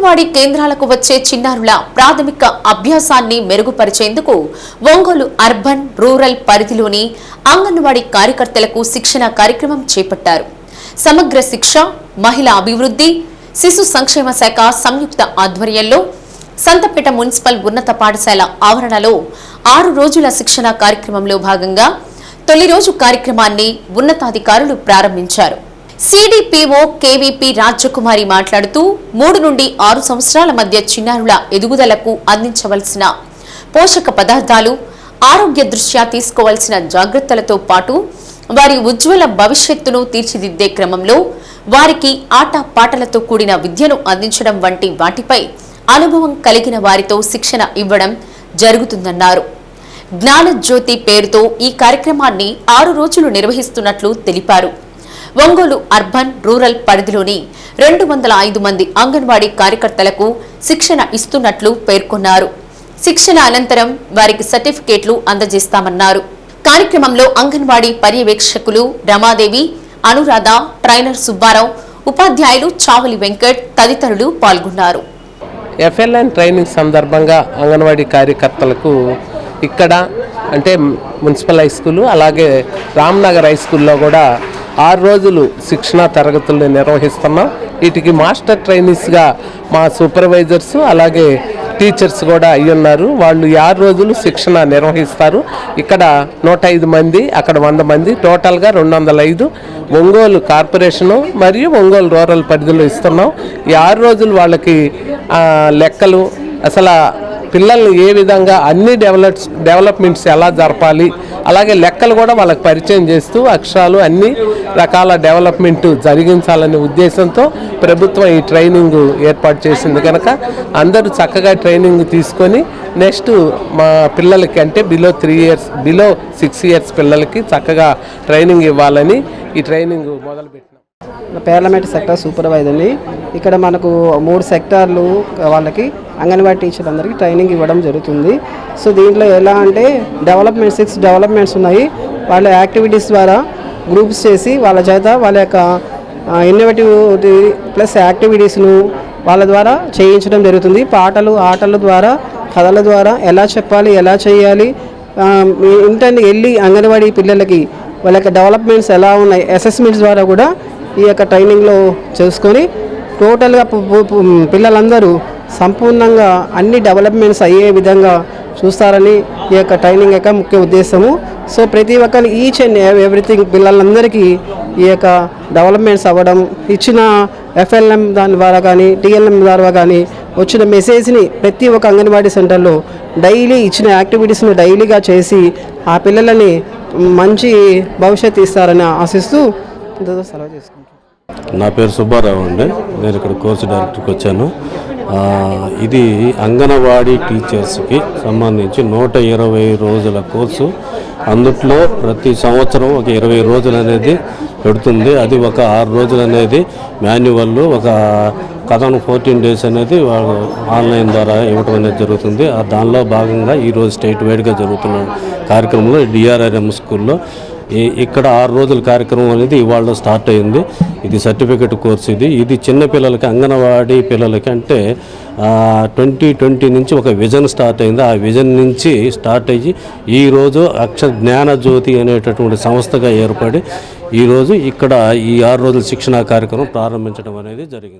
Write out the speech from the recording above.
అంగన్వాడీ కేంద్రాలకు వచ్చే చిన్నారుల ప్రాథమిక అభ్యాసాన్ని మెరుగుపరిచేందుకు ఒంగోలు అర్బన్ రూరల్ పరిధిలోని అంగన్వాడీ కార్యకర్తలకు శిక్షణ కార్యక్రమం చేపట్టారు. సమగ్ర శిక్ష మహిళా అభివృద్ధి శిశు సంక్షేమ శాఖ సంయుక్త ఆధ్వర్యంలో సంతపేట మున్సిపల్ ఉన్నత పాఠశాల ఆవరణలో ఆరు రోజుల శిక్షణ కార్యక్రమంలో భాగంగా తొలి రోజు కార్యక్రమాన్ని ఉన్నతాధికారులు ప్రారంభించారు. సిడిపిఓ కేవీపీ రాజకుమారి మాట్లాడుతూ మూడు నుండి ఆరు సంవత్సరాల మధ్య చిన్నారుల ఎదుగుదలకు అందించవలసిన పోషక పదార్థాలు ఆరోగ్య దృష్ట్యా తీసుకోవాల్సిన జాగ్రత్తలతో పాటు వారి ఉజ్వల భవిష్యత్తును తీర్చిదిద్దే క్రమంలో వారికి ఆట పాటలతో కూడిన విద్యను అందించడం వంటి వాటిపై అనుభవం కలిగిన వారితో శిక్షణ ఇవ్వడం జరుగుతుందన్నారు. జ్ఞానజ్యోతి పేరుతో ఈ కార్యక్రమాన్ని ఆరు రోజులు నిర్వహిస్తున్నట్లు తెలిపారు. ఒంగోలు అర్బన్ రూరల్ పరిధిలోని రెండు వందల ఐదు మంది అంగన్వాడీ కార్యకర్తలకు శిక్షణ ఇస్తున్నట్లు పేర్కొన్నారు. శిక్షణ అనంతరం వారికి సర్టిఫికేట్లు అందజేస్తామన్నారు. కార్యక్రమంలో అంగన్వాడీ పర్యవేక్షకులు రమాదేవి అనురాధ ట్రైనర్ సుబ్బారావు ఉపాధ్యాయులు చావలి వెంకట్ తదితరులు పాల్గొన్నారు. ఎఫ్ఎల్ఎన్ ట్రైనింగ్ సందర్భంగా అంగన్వాడీ కార్యకర్తలకు ఇక్కడ అంటే మున్సిపల్ హై స్కూలు అలాగే రామ్నగర్ హై స్కూల్లో కూడా ఆరు రోజులు శిక్షణా తరగతులు నిర్వహిస్తున్నాం. వీటికి మాస్టర్ ట్రైనీస్గా మా సూపర్వైజర్స్ అలాగే టీచర్స్ కూడా అయి ఉన్నారు వాళ్ళు ఆరు రోజులు శిక్షణ నిర్వహిస్తారు. ఇక్కడ నూట ఐదు మంది అక్కడ వంద మంది టోటల్గా రెండు వందల ఐదు ఒంగోలు కార్పొరేషను మరియు ఒంగోలు రూరల్ పరిధిలో ఇస్తున్నాం. ఈ ఆరు రోజులు వాళ్ళకి లెక్కలు అసలు పిల్లల్ని ఏ విధంగా అన్ని డెవలప్స్ డెవలప్మెంట్స్ ఎలా జరపాలి అలాగే లెక్కలు కూడా వాళ్ళకి పరిచయం చేస్తూ అక్షరాలు అన్ని రకాల డెవలప్మెంట్ జరిగించాలనే ఉద్దేశంతో ప్రభుత్వం ఈ ట్రైనింగ్ ఏర్పాటు చేసింది కనుక అందరూ చక్కగా ట్రైనింగ్ తీసుకొని నెక్స్ట్ మా పిల్లలకి అంటే below three years below six years పిల్లలకి చక్కగా ట్రైనింగ్ ఇవ్వాలని ఈ ట్రైనింగ్ మొదలుపెట్టినాం. పార్లమెంట్ సెక్టర్ సూపర్వైజర్ని. ఇక్కడ మనకు మూడు సెక్టార్లు వాళ్ళకి అంగన్వాడీ టీచర్ అందరికీ ట్రైనింగ్ ఇవ్వడం జరుగుతుంది. సో దీంట్లో ఎలా అంటే డెవలప్మెంట్ సిక్స్ డెవలప్మెంట్స్ ఉన్నాయి. వాళ్ళ యాక్టివిటీస్ ద్వారా గ్రూప్స్ చేసి వాళ్ళ చేత వాళ్ళ యొక్క ఇన్నోవేటివ్ ప్లస్ యాక్టివిటీస్ను వాళ్ళ ద్వారా చేయించడం జరుగుతుంది. పాటలు ఆటల ద్వారా కథల ద్వారా ఎలా చెప్పాలి ఎలా చేయాలి ఇంటర్ని వెళ్ళి అంగన్వాడీ పిల్లలకి వాళ్ళ యొక్క డెవలప్మెంట్స్ ఎలా ఉన్నాయి అసెస్మెంట్స్ ద్వారా కూడా ఈ యొక్క ట్రైనింగ్లో చేసుకొని టోటల్గా పిల్లలందరూ సంపూర్ణంగా అన్ని డెవలప్మెంట్స్ అయ్యే విధంగా చూస్తారని ఈ యొక్క ట్రైనింగ్ యొక్క ముఖ్య ఉద్దేశము. సో ప్రతి ఒక్కరి ఈచ్ అండ్ ఎవ్రీథింగ్ పిల్లలందరికీ ఈ యొక్క డెవలప్మెంట్స్ అవ్వడం ఇచ్చిన ఎఫ్ఎల్ఎం దాని ద్వారా కానీ టీఎల్ఎం ద్వారా కానీ వచ్చిన మెసేజ్ని ప్రతి ఒక్క అంగన్వాడీ సెంటర్లో డైలీ ఇచ్చిన యాక్టివిటీస్ని డైలీగా చేసి ఆ పిల్లలని మంచి భవిష్యత్తు ఇస్తారని ఆశిస్తూ ఇంతతో సెలవు చేసుకుంటాను నా పేరు సుబ్బారావు అండి. నేను ఇక్కడ కోర్సు డైరెక్టర్కి వచ్చాను. ఇది అంగనవాడీ టీచర్స్కి సంబంధించి నూట ఇరవై రోజుల కోర్సు. అందుట్లో ప్రతి సంవత్సరం ఒక ఇరవై రోజులు అనేది పెడుతుంది. అది ఒక ఆరు రోజులు అనేది మాన్యువల్ ఒక కథను ఫోర్టీన్ డేస్ అనేది వాళ్ళు ఆన్లైన్ ద్వారా ఇవ్వటం అనేది జరుగుతుంది. ఆ దానిలో భాగంగా ఈరోజు స్టేట్ వైడ్గా జరుగుతున్న కార్యక్రమంలో డిఆర్ఆర్ఎం స్కూల్లో ఇక్కడ ఆరు రోజుల కార్యక్రమం అనేది ఇవాళ స్టార్ట్ అయింది. ఇది సర్టిఫికెట్ కోర్స్ ఇది. ఇది చిన్నపిల్లలకి అంగన్వాడీ పిల్లలకి అంటే ట్వంటీ ట్వంటీ నుంచి ఒక విజన్ స్టార్ట్ అయింది. ఆ విజన్ నుంచి స్టార్ట్ అయ్యి ఈరోజు అక్షర జ్ఞానజ్యోతి అనేటటువంటి సంస్థగా ఏర్పడి ఈరోజు ఇక్కడ ఈ ఆరు రోజుల శిక్షణా కార్యక్రమం ప్రారంభించడం అనేది జరిగింది.